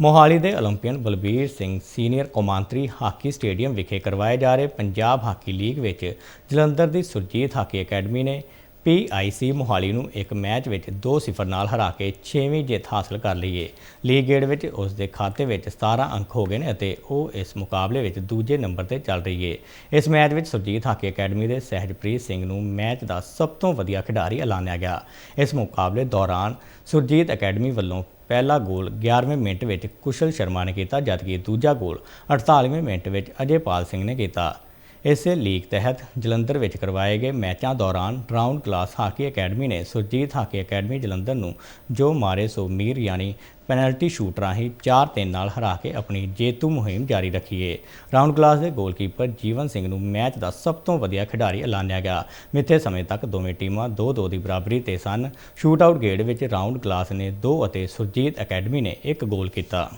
ਮੋਹਾਲੀ ਦੇ 올림픽ੀਅਨ ਬਲਬੀਰ ਸਿੰਘ ਸੀਨੀਅਰ ਕੌਮਾਂਤਰੀ ਹਾਕੀ ਸਟੇਡੀਅਮ ਵਿਖੇ ਕਰਵਾਏ ਜਾ ਰਹੇ ਪੰਜਾਬ ਹਾਕੀ ਲੀਗ ਵਿੱਚ ਜਲੰਧਰ ਦੀ ਸੁਰਜੀਤ ਹਾਕੀ ਅਕੈਡਮੀ ਨੇ ਪੀਆਈਸੀ ਮੋਹਾਲੀ ਨੂੰ ਇੱਕ ਮੈਚ ਵਿੱਚ 2-0 ਨਾਲ ਹਰਾ ਕੇ 6ਵੀਂ ਜਿੱਤ ਹਾਸਲ ਕਰ ਲਈ ਹੈ ਲੀਗ ਗੇੜ ਵਿੱਚ ਉਸ ਦੇ ਖਾਤੇ ਵਿੱਚ 17 ਅੰਕ ਹੋ ਗਏ ਨੇ ਅਤੇ ਉਹ ਇਸ ਮੁਕਾਬਲੇ ਵਿੱਚ ਦੂਜੇ ਨੰਬਰ ਤੇ ਚੱਲ ਰਹੀ ਹੈ ਇਸ ਮੈਚ ਵਿੱਚ ਸੁਰਜੀਤ ਹਾਕੀ ਅਕੈਡਮੀ ਦੇ ਸਹਿਜਪ੍ਰੀਤ ਸਿੰਘ ਨੂੰ ਮੈਚ ਦਾ ਸਭ ਤੋਂ ਵਧੀਆ ਖਿਡਾਰੀ ਐਲਾਨਿਆ ਗਿਆ। ਇਸ ਮੁਕਾਬਲੇ ਦੌਰਾਨ ਸੁਰਜੀਤ ਅਕੈਡਮੀ ਵੱਲੋਂ ਪਹਿਲਾ ਗੋਲ 11ਵੇਂ ਮਿੰਟ ਵਿੱਚ ਕੁਸ਼ਲ ਸ਼ਰਮਾ ਨੇ ਕੀਤਾ ਜਦਕਿ ਦੂਜਾ ਗੋਲ 48ਵੇਂ ਮਿੰਟ ਵਿੱਚ ਅਜੇਪਾਲ ਸਿੰਘ ਨੇ ਕੀਤਾ। ਇਸੇ ਲੀਗ ਤਹਿਤ ਜਲੰਧਰ ਵਿੱਚ ਕਰਵਾਏ ਗਏ ਮੈਚਾਂ ਦੌਰਾਨ ਰਾਉਂਡ ਗਲਾਸ ਹਾਕੀ ਅਕੈਡਮੀ ਨੇ ਸੁਰਜੀਤ ਹਾਕੀ ਅਕੈਡਮੀ ਜਲੰਧਰ ਨੂੰ ਜੋ ਮਾਰੇ ਸੋ ਮੀਰ ਯਾਨੀ ਪੈਨਲਟੀ ਸ਼ੂਟ ਰਾਹੀਂ 4-3 ਨਾਲ ਹਰਾ ਕੇ ਆਪਣੀ ਜੇਤੂ ਮੁਹਿੰਮ ਜਾਰੀ ਰੱਖੀ ਹੈ ਰਾਉਂਡ ਗਲਾਸ ਦੇ ਗੋਲਕੀਪਰ ਜੀਵਨ ਸਿੰਘ ਨੂੰ ਮੈਚ ਦਾ ਸਭ ਤੋਂ ਵਧੀਆ ਖਿਡਾਰੀ ਐਲਾਨਿਆ ਗਿਆ। ਮਿੱਥੇ ਸਮੇਂ ਤੱਕ ਦੋਵੇਂ ਟੀਮਾਂ 2-2 ਦੀ ਬਰਾਬਰੀ ਤੇ ਸਨ। ਸ਼ੂਟ ਆਊਟ ਗੇੜ ਵਿੱਚ ਰਾਉਂਡ ਗਲਾਸ ਨੇ 2 ਅਤੇ ਸੁਰਜੀਤ ਅਕੈਡਮੀ ਨੇ 1 ਗੋਲ ਕੀਤਾ।